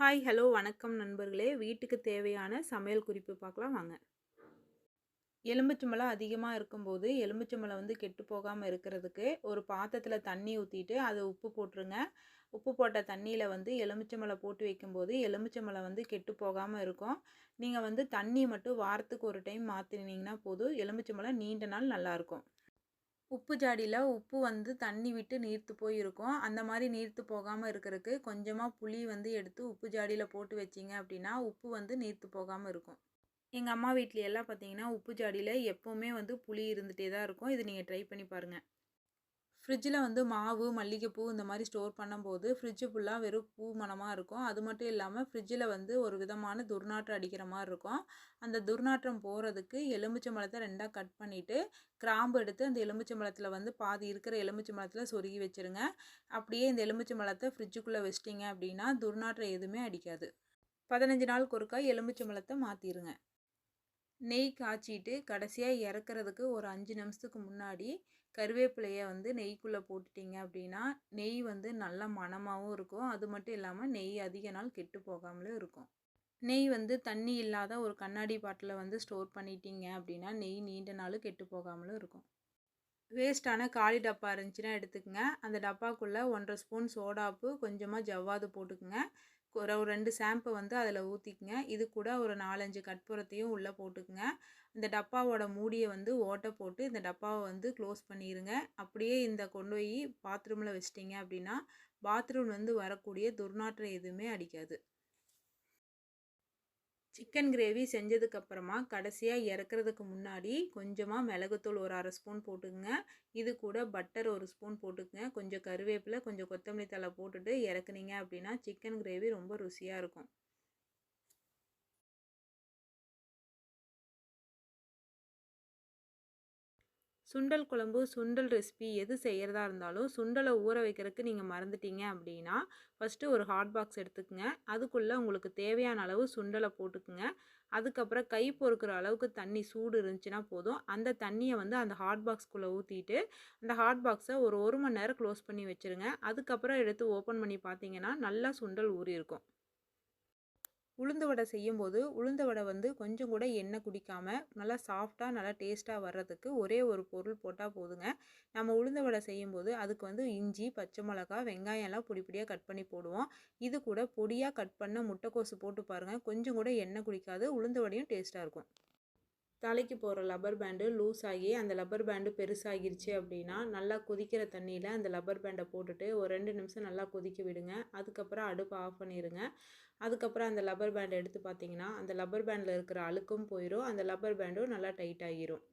Hi hello வணக்கம் நண்பர்களே. வீட்டுக்கு தேவையான சமையல் குறிப்பு பார்க்கலாம் வாங்க. எலுமிச்சம்பழம் அதிகமாக இருக்கும்போது எலுமிச்சம்பழம் வந்து கெட்டு போகாமல் இருக்கிறதுக்கு ஒரு பாத்திரத்தில் தண்ணி ஊற்றிட்டு அதை உப்பு போட்டுருங்க. உப்பு போட்ட தண்ணியில் வந்து எலுமிச்சம்பழம் போட்டு வைக்கும்போது எலுமிச்சம்பழம் வந்து கெட்டு போகாமல் இருக்கும். நீங்கள் வந்து தண்ணி மட்டும் வாரத்துக்கு ஒரு டைம் மாற்றினீங்கன்னா போதும். எலுமிச்சம்பழம் நீண்ட நாள் நல்லாயிருக்கும் உப்பு ஜாடியில் உப்பு வந்து தண்ணி விட்டு நீர்த்து போய் இருக்கும் அந்த மாதிரி நீர்த்து போகாமல் இருக்கிறதுக்கு கொஞ்சமாக புளி வந்து எடுத்து உப்பு ஜாடியில் போட்டு வச்சிங்க அப்படின்னா உப்பு வந்து நீர்த்து போகாமல் இருக்கும். எங்கள் அம்மா வீட்ல எல்லாம் பார்த்தீங்கன்னா உப்பு ஜாடியில் எப்போவுமே வந்து புளி இருந்துகிட்டே தான் இருக்கும். இது நீங்கள் ட்ரை பண்ணி பாருங்கள் ஃப்ரிட்ஜில் வந்து மாவு மல்லிகைப்பூ இந்த மாதிரி ஸ்டோர் பண்ணும்போது ஃப்ரிட்ஜு ஃபுல்லாக வெறும் பூ மனமாக இருக்கும். அது மட்டும் இல்லாமல் ஃப்ரிட்ஜில் வந்து ஒரு விதமான துர்நாற்றம் அடிக்கிற மாதிரி இருக்கும். அந்த துர்நாற்றம் போகிறதுக்கு எலுமிச்சம்பழத்தை ரெண்டாக கட் பண்ணிவிட்டு கிராம்பு எடுத்து அந்த எலுமிச்சம்பழத்தில் வந்து பாதி இருக்கிற எலுமிச்சம்பழத்தில் சொருகி வச்சுருங்க. அப்படியே இந்த எலுமிச்சம்பழத்தை ஃப்ரிட்ஜுக்குள்ளே வச்சிட்டிங்க அப்படின்னா துர்நாற்றம் எதுவுமே அடிக்காது. பதினஞ்சு நாளுக்கு ஒருக்கா எலுமிச்சம்பழத்தை மாற்றிடுங்க நெய் காய்ச்சிட்டு கடைசியாக இறக்குறதுக்கு ஒரு அஞ்சு நிமிஷத்துக்கு முன்னாடி கருவேப்பிலையை வந்து நெய்க்குள்ளே போட்டுட்டிங்க அப்படின்னா நெய் வந்து நல்ல மணமாகவும் இருக்கும். அது மட்டும் இல்லாமல் நெய் அதிக நாள் கெட்டு போகாமலும் இருக்கும். நெய் வந்து தண்ணி இல்லாத ஒரு கண்ணாடி பாட்டில் வந்து ஸ்டோர் பண்ணிட்டீங்க அப்படின்னா நெய் நீண்ட நாள் கெட்டு போகாமலும் இருக்கும். வேஸ்ட்டான காலி டப்பா இருந்துச்சுன்னா எடுத்துக்கங்க. அந்த டப்பாக்குள்ளே ஒன்றரை ஸ்பூன் சோடாப்பு கொஞ்சமாக ஜவ்வாது போட்டுக்குங்க. ஒரு ஒரு ரெண்டு ஷாம்பை வந்து அதில் ஊற்றிக்குங்க இது கூட ஒரு நாலஞ்சு கற்பூரத்தையும் உள்ளே போட்டுக்குங்க. இந்த டப்பாவோட மூடியை வந்து ஓட்டை போட்டு இந்த டப்பாவை வந்து க்ளோஸ் பண்ணிடுங்க அப்படியே இந்த கொண்டு போய் பாத்ரூமில் வச்சிட்டிங்க அப்படின்னா பாத்ரூம் வந்து வரக்கூடிய துர்நாற்றம் எதுவுமே அடிக்காது. சிக்கன் கிரேவி செஞ்சதுக்கப்புறமா கடைசியாக இறக்குறதுக்கு முன்னாடி கொஞ்சமாக மிளகுத்தூள் ஒரு அரை ஸ்பூன் போட்டுக்குங்க. இது கூட பட்டர் ஒரு ஸ்பூன் போட்டுக்குங்க. கொஞ்சம் கருவேப்பிலை கொஞ்சம் கொத்தமல்லி தலை போட்டுட்டு இறக்குனீங்க அப்படின்னா சிக்கன் கிரேவி ரொம்ப ருசியாக இருக்கும். சுண்டல் குழம்பு சுண்டல் ரெசிபி எது செய்கிறதா இருந்தாலும் சுண்டலை ஊற வைக்கிறதுக்கு நீங்கள் மறந்துட்டீங்க அப்படின்னா ஃபஸ்ட்டு ஒரு ஹாட் பாக்ஸ் எடுத்துக்கோங்க. அதுக்குள்ளே உங்களுக்கு தேவையான அளவு சுண்டலை போட்டுக்குங்க. அதுக்கப்புறம் கை பொறுக்கிற அளவுக்கு தண்ணி சூடு இருந்துச்சுன்னா போதும். அந்த தண்ணியை வந்து அந்த ஹாட் பாக்ஸ்குள்ளே ஊற்றிட்டு அந்த ஹாட் பாக்ஸை ஒரு ஒரு மணி நேரம் க்ளோஸ் பண்ணி வச்சுருங்க. அதுக்கப்புறம் எடுத்து ஓப்பன் பண்ணி பார்த்தீங்கன்னா நல்லா சுண்டல் ஊறி இருக்கும் உளுந்து வடை செய்யும்போது உளுந்த வடை வந்து கொஞ்சம் கூட எண்ணெய் குடிக்காமல் நல்லா சாஃப்டாக நல்லா டேஸ்ட்டாக வர்றதுக்கு ஒரே ஒரு பொருள் போட்டால் போதுங்க. நம்ம உளுந்த வடை செய்யும்போது அதுக்கு வந்து இஞ்சி பச்சை மிளகா வெங்காயம்லாம் பொடி பொடியாக கட் பண்ணி போடுவோம். இது கூட பொடியாக கட் பண்ண முட்டைக்கோசு போட்டு பாருங்கள் கொஞ்சம் கூட எண்ணெய் குடிக்காது உளுந்த வடையும் டேஸ்ட்டாக இருக்கும். தலைக்கு போகிற லப்பர் பேண்டு லூஸ் ஆகி அந்த லப்பர் பேண்டு பெருசாகிருச்சு அப்படின்னா நல்லா கொதிக்கிற தண்ணியில் அந்த லப்பர் பேண்டை போட்டுட்டு ஒரு ரெண்டு நிமிஷம் நல்லா கொதிக்க விடுங்க. அதுக்கப்புறம் அடுப்பு ஆஃப் பண்ணிடுங்க அதுக்கப்புறம் அந்த லப்பர் பேண்டை எடுத்து பார்த்தீங்கன்னா அந்த லப்பர் பேண்டில் இருக்கிற அழுக்கும் போயிடும் அந்த லப்பர் பேண்டும் நல்லா டைட் ஆகிரும்.